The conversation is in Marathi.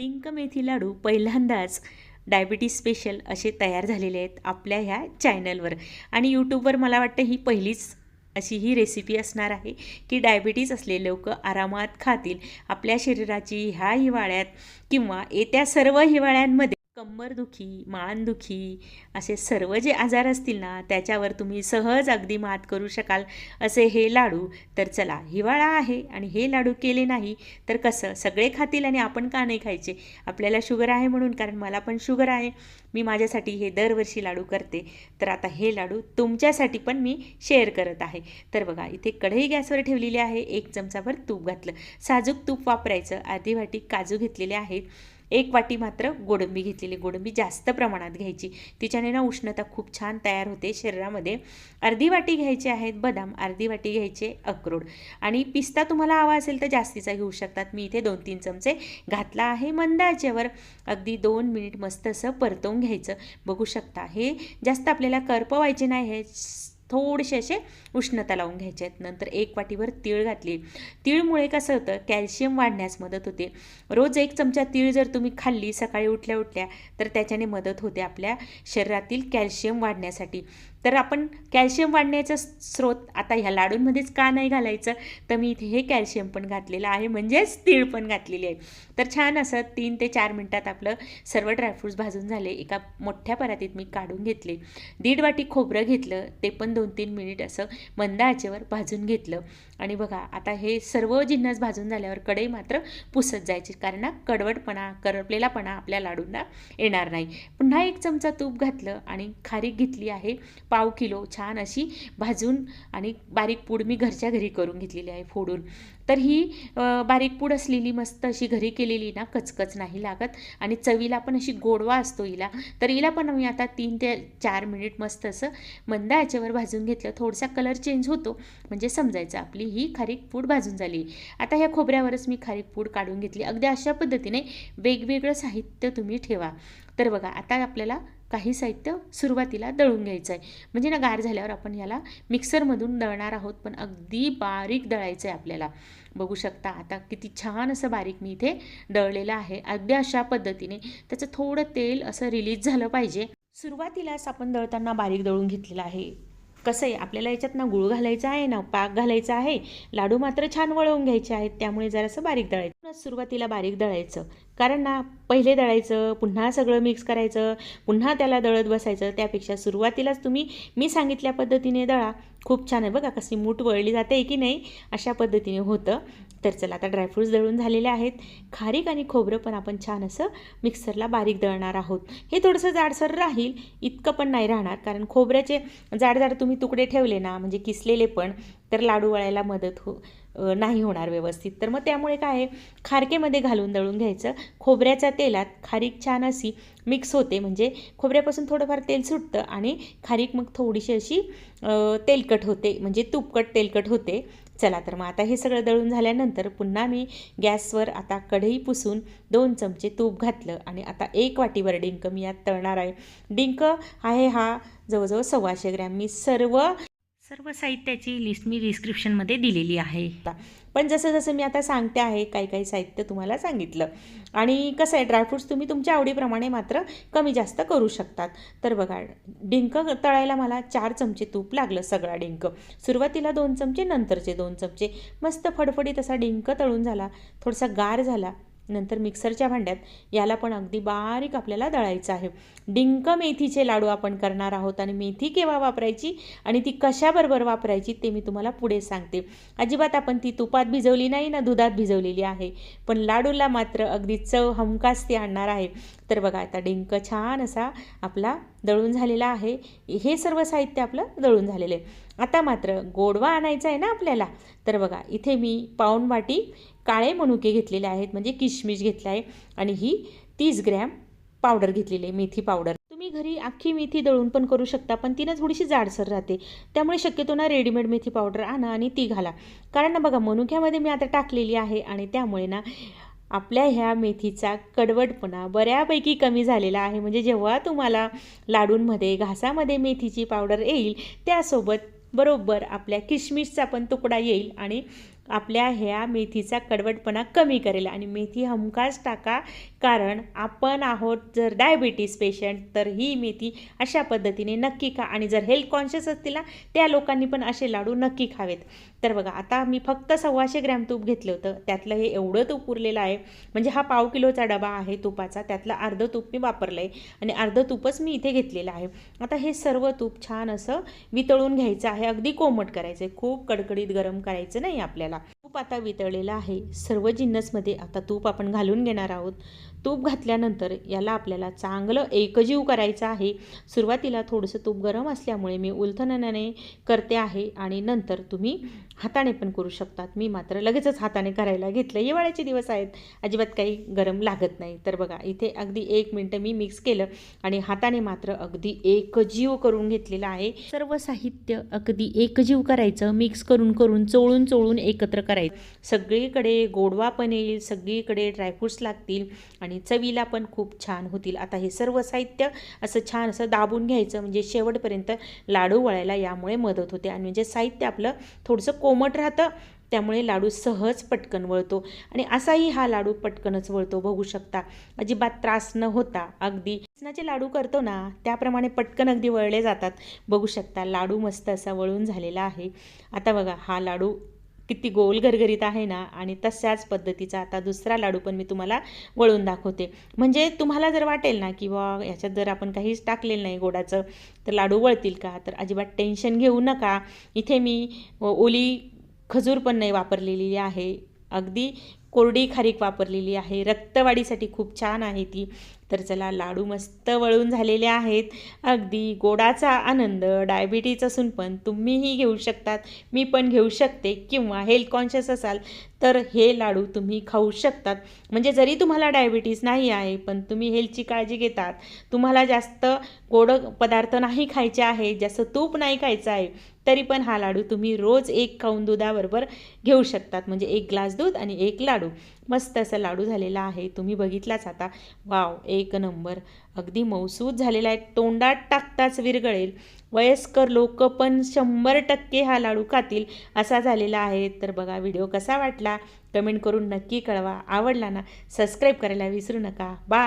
डिंक मेथी लाडू पहिल्यांदाच डायबिटीज स्पेशल असे तयार झालेले आहेत आपल्या ह्या चॅनलवर. आणि यूट्यूबवर मला वाटतं ही पहिलीच अशी ही रेसिपी असणार आहे की डायबिटीज असलेले लोक आरामात खातील. आपल्या शरीराची ह्या हिवाळ्यात किंवा येत्या सर्व हिवाळ्यांमध्ये कंबरदुखी मानदुखी असे सर्व जे आजार असतील ना त्याच्यावर तुम्ही सहज अगदी मात करू शकाल. असे हे लाडू तर चला हिवाळा आहे आणि हे लाडू केले नाही तर कसं? सगळे खातील आणि आपण का नाही खायचे? आपल्याला शुगर आहे म्हणून कारण मला पण शुगर आहे. मी माझ्यासाठी हे दरवर्षी लाडू करते. तर आता हे लाडू तुमच्यासाठी पण मी शेअर करत आहे. तर बघा इथे कढई गॅसवर ठेवलेली आहे. एक चमचाभर तूप घातलं. साजूक तूप वापरायचं. अर्धी वाटी काजू घेतलेले आहेत. एक वाटी मात्र गोडंबी घेतलेली गोडंबी जास्त प्रमाणात घ्यायची. तिच्याने ना उष्णता खूप छान तयार होते शरीरामध्ये. अर्धी वाटी घ्यायचे आहेत बदाम अर्धी वाटी घ्यायचे अक्रोड. आणि पिस्ता तुम्हाला हवा असेल तर जास्तीचा घेऊ शकतात. मी इथे दोन तीन चमचे घातला आहे मंद आचेवर अगदी दोन मिनिट मस्त असं परतवून घ्यायचं. बघू शकता हे जास्त आपल्याला करपवायचे नाही हे थोडेसे असे उष्णता लावून घ्यायचे आहेत. नंतर एक वाटीवर तीळ घातली. तीळमुळे कसं होतं? कॅल्शियम वाढण्यास मदत होते. रोज एक चमचा तीळ जर तुम्ही खाल्ली सकाळी उठल्या उठल्या तर त्याच्याने मदत होते आपल्या शरीरातील कॅल्शियम वाढण्यासाठी. तर आपण कॅल्शियम वाढण्याचा स्रोत आता ह्या लाडूंमध्येच का नाही घालायचं? तर मी इथे हे कॅल्शियम पण घातलेलं आहे म्हणजेच तीळ पण घातलेली आहे. तर छान असं तीन ते चार मिनटात आपलं सर्व ड्रायफ्रूट्स भाजून झाले एका मोठ्या परातीत मी काढून घेतले. दीड वाटी खोबरं घेतलं ते पण दोन तीन मिनिट असं मंद आचेवर भाजून घेतलं. आणि बघा आता हे सर्व जिन्नस भाजून झाल्यावर कढई मात्र पुसत जायची कारण कडवटपणा करपलेलापणा आपल्या लाडूंना येणार नाही. पुन्हा एक चमचा तूप घातलं आणि खारीक घेतली आहे. पाव किलो छान अशी भाजून आणि बारीक पूड मी घरच्या घरी करून घेतलेली आहे फोडून. तर ही बारीक पूड असलेली मस्त अशी घरी केलेली ना कचकच नाही लागत आणि चवीला पण अशी गोडवा असतो हिला. तर हिला पण मी आता तीन ते चार मिनिट मस्त असं मंद याच्यावर भाजून घेतलं. थोडासा कलर चेंज होतो म्हणजे समजायचं आपली ही खारीक पूड भाजून झाली. आता ह्या खोबऱ्यावरच मी खारीक पूड काढून घेतली. अगदी अशा पद्धतीने वेगवेगळं साहित्य तुम्ही ठेवा. तर बघा आता आपल्याला काही साहित्य सुरुवातीला दळून घ्यायचं आहे. म्हणजे ना गार झाल्यावर आपण याला मिक्सरमधून दळणार आहोत पण अगदी बारीक दळायचं आहे आपल्याला. बघू शकता आता किती छान असं बारीक मी इथे दळलेलं आहे. अगदी अशा पद्धतीने त्याचं थोडं तेल असं रिलीज झालं पाहिजे. सुरुवातीलाच आपण दळताना बारीक दळून घेतलेलं आहे. कसं आहे आपल्याला याच्यात ना गुळ घालायचा आहे ना पाक घालायचा आहे लाडू मात्र छान वळवून घ्यायचे आहेत त्यामुळे जरासं बारीक दळायचं. सुरुवातीला बारीक दळायचं. कारण ना पहिले दळायचं पुन्हा सगळं मिक्स करायचं पुन्हा त्याला दळत बसायचं त्यापेक्षा सुरुवातीलाच तुम्ही मी सांगितल्या पद्धतीने दळा. खूप छान आहे बघा कशी मूठ वळली जाते की नाही? अशा पद्धतीने होतं. तर चला आता ड्रायफ्रूट्स दळून झालेले आहेत. खारीक आणि खोबरं पण आपण छान असं मिक्सरला बारीक दळणार आहोत. हे थोडंसं जाडसर राहील इतकं पण नाही राहणार. कारण खोबऱ्याचे जाड जाड तुम्ही तुकडे ठेवले ना म्हणजे किसलेले पण तर लाडू वळायला मदत हो नाही होणार व्यवस्थित. तर मग त्यामुळे काय आहे? खारकेमध्ये घालून दळून घ्यायचं. खोबऱ्याच्या तेलात खारीक छान अशी मिक्स होते. म्हणजे खोबऱ्यापासून थोडंफार तेल सुटतं आणि खारीक मग थोडीशी अशी तेलकट होते. म्हणजे तुपकट तेलकट होते. चला तर मग आता हे सगळं दळून झाल्यानंतर पुन्हा मी गॅसवर आता कढई पुसून दोन चमचे तूप घातलं आणि आता एक वाटीवर डिंक मी यात तळणार आहे. डिंक आहे हा जवळजवळ सव्वाशे ग्रॅम. मी सर्व सर्व साहित्याची लिस्ट मी डिस्क्रिप्शनमध्ये दिलेली आहे. पण जसं जसं मी आता सांगते आहे काही काही साहित्य तुम्हाला सांगितलं. आणि कसं आहे ड्रायफ्रूट्स तुम्ही तुमच्या आवडीप्रमाणे मात्र कमी जास्त करू शकतात. तर बघा डिंक तळायला मला चार चमचे तूप लागलं सगळा डिंक. सुरुवातीला दोन चमचे नंतरचे दोन चमचे. मस्त फडफडीत असा डिंक तळून झाला थोडासा गार झाला. नंतर मिक्सरच्या भांड्यात याला पण अगदी बारीक आपल्याला दळायचं आहे. डिंक मेथीचे लाडू आपण करणार आहोत आणि मेथी केव्हा वापरायची आणि ती कशाबरोबर वापरायची ते मी तुम्हाला पुढे सांगते. अजिबात आपण ती तुपात भिजवली नाही ना दुधात भिजवलेली आहे. पण लाडूला मात्र अगदी चव हमखास ती आणणार आहे. तर बघा आता डिंक छान असा आपला दळून झालेला आहे. हे सर्व साहित्य आपलं दळून झालेलं आहे. आता मात्र गोडवा आणायचा आहे ना आपल्याला? तर बघा इथे मी पाऊण वाटी काळे मनुके घेतलेले आहेत म्हणजे किशमिश घेतला आहे आणि ही तीस ग्रॅम पावडर घेतलेली आहे मेथी पावडर. तुम्ही घरी अख्खी मेथी दळून पण करू शकता पण ती ना थोडीशी जाडसर राहते. त्यामुळे शक्यतो ना रेडीमेड मेथी पावडर आणा आणि ती घाला. कारण ना बघा मनुक्यामध्ये मी आता टाकलेली आहे आणि त्यामुळे ना आपल्या ह्या मेथीचा कडवटपणा बऱ्यापैकी कमी झालेला आहे. म्हणजे जेव्हा तुम्हाला लाडूंमध्ये घासामध्ये मेथीची पावडर येईल त्यासोबत बरोबर आपल्या किशमिशचा पण तुकडा येईल आणि आपल्या ह्या मेथीचा कडवटपणा कमी करेल आणि मेथी हमखास टाका. कारण आपण आहोत जर डायबिटीस पेशंट तर ही मेथी अशा पद्धतीने नक्की खा आणि जर हेल्थ कॉन्शियस असतील ना त्या लोकांनी पण असे लाडू नक्की खावेत. तर बघा आता मी फक्त सव्वाशे ग्रॅम तूप घेतलं होतं. त्यातलं हे एवढं तूप उरलेलं आहे. म्हणजे हा पाव किलोचा डबा आहे तुपाचा. त्यातलं अर्धं तूप मी वापरलं आहे आणि अर्धं तूपच मी इथे घेतलेलं आहे. आता हे सर्व तूप छान असं वितळून घ्यायचं आहे. अगदी कोमट करायचं आहे खूप कडकडीत गरम करायचं नाही आपल्याला. तूप आता वितळलेलं आहे. सर्व जिन्नसमध्ये आता तूप आपण घालून घेणार आहोत. तूप घातल्यानंतर याला आपल्याला चांगलं एकजीव करायचं आहे. सुरुवातीला थोडंसं तूप गरम असल्यामुळे मी उलथननाने करते आहे आणि नंतर तुम्ही हाताने पण करू शकतात. मी मात्र लगेचच हाताने करायला घेतलं हिवाळ्याचे दिवस आहेत. अजिबात काही गरम लागत नाही. तर बघा इथे अगदी एक मिनटं मी मिक्स केलं आणि हाताने मात्र अगदी एकजीव करून घेतलेलं आहे. सर्व साहित्य अगदी एकजीव करायचं मिक्स करून करून चोळून चोळून एकत्र करायचं सगळीकडे गोडवा पण येईल सगळीकडे ड्रायफ्रूट्स लागतील आणि चवीला पण खूप छान होतील. आता हे सर्व साहित्य असं छान असं दाबून घ्यायचं म्हणजे शेवटपर्यंत लाडू वळायला यामुळे मदत होते. आणि म्हणजे साहित्य आपलं थोडंसं कोमट राहतं त्यामुळे लाडू सहज पटकन वळतो. आणि असाही हा लाडू पटकनच वळतो बघू शकता. अजिबात त्रास न होता. अगदी बेसनाचे लाडू करतो ना त्याप्रमाणे पटकन अगदी वळले जातात. बघू शकता लाडू मस्त असा वळून झालेला आहे. आता बघा हा लाडू किती गोल घरघरीत आहे ना आणि तशाच पद्धतीचा आता दुसरा लाडू पण मी तुम्हाला वळून दाखवते. म्हणजे तुम्हाला जर वाटेल ना की बा ह्याच्यात जर आपण काहीच टाकलेलं नाही गोडाचं तर लाडू वळतील का? तर अजिबात टेन्शन घेऊ नका. इथे मी ओली खजूर पण नाही वापरलेली आहे. अगदी कोरडी खारीक वापरलेली आहे. रक्तवाढीसाठी खूप छान आहे ती. तर चला लाडू मस्त वळून झालेले आहेत. अगदी गोडाचा आनंद डायबिटीज असून पण तुम्हीही घेऊ शकतात. मी पण घेऊ शकते किंवा हेल्थ कॉन्शियस असाल तर हे लाडू तुम्ही खाऊ शकतात. म्हणजे जरी तुम्हाला डायबिटीज नाही आहे पण तुम्ही हेल्थची काळजी घेतात. तुम्हाला जास्त गोड पदार्थ नाही खायचे आहे जास्त तूप नाही खायचं आहे तरी पण हा लाडू तुम्ही रोज एक खाऊन दुधाबरोबर घेऊ शकतात. म्हणजे एक ग्लास दूध आणि एक लाडू. मस्त असं लाडू झालेला आहे. तुम्ही बघितलाच आता. वाव एक नंबर. अगदी मौसूद झालेला आहे. तोंडात टाकताच विरगळेल वयस्कर लोक पण शंभर टक्के हा लाडू खातील असा झालेला आहे. तर बघा व्हिडिओ कसा वाटला? कमेंट करून नक्की कळवा. आवडला ना? सबस्क्राईब करायला विसरू नका. बा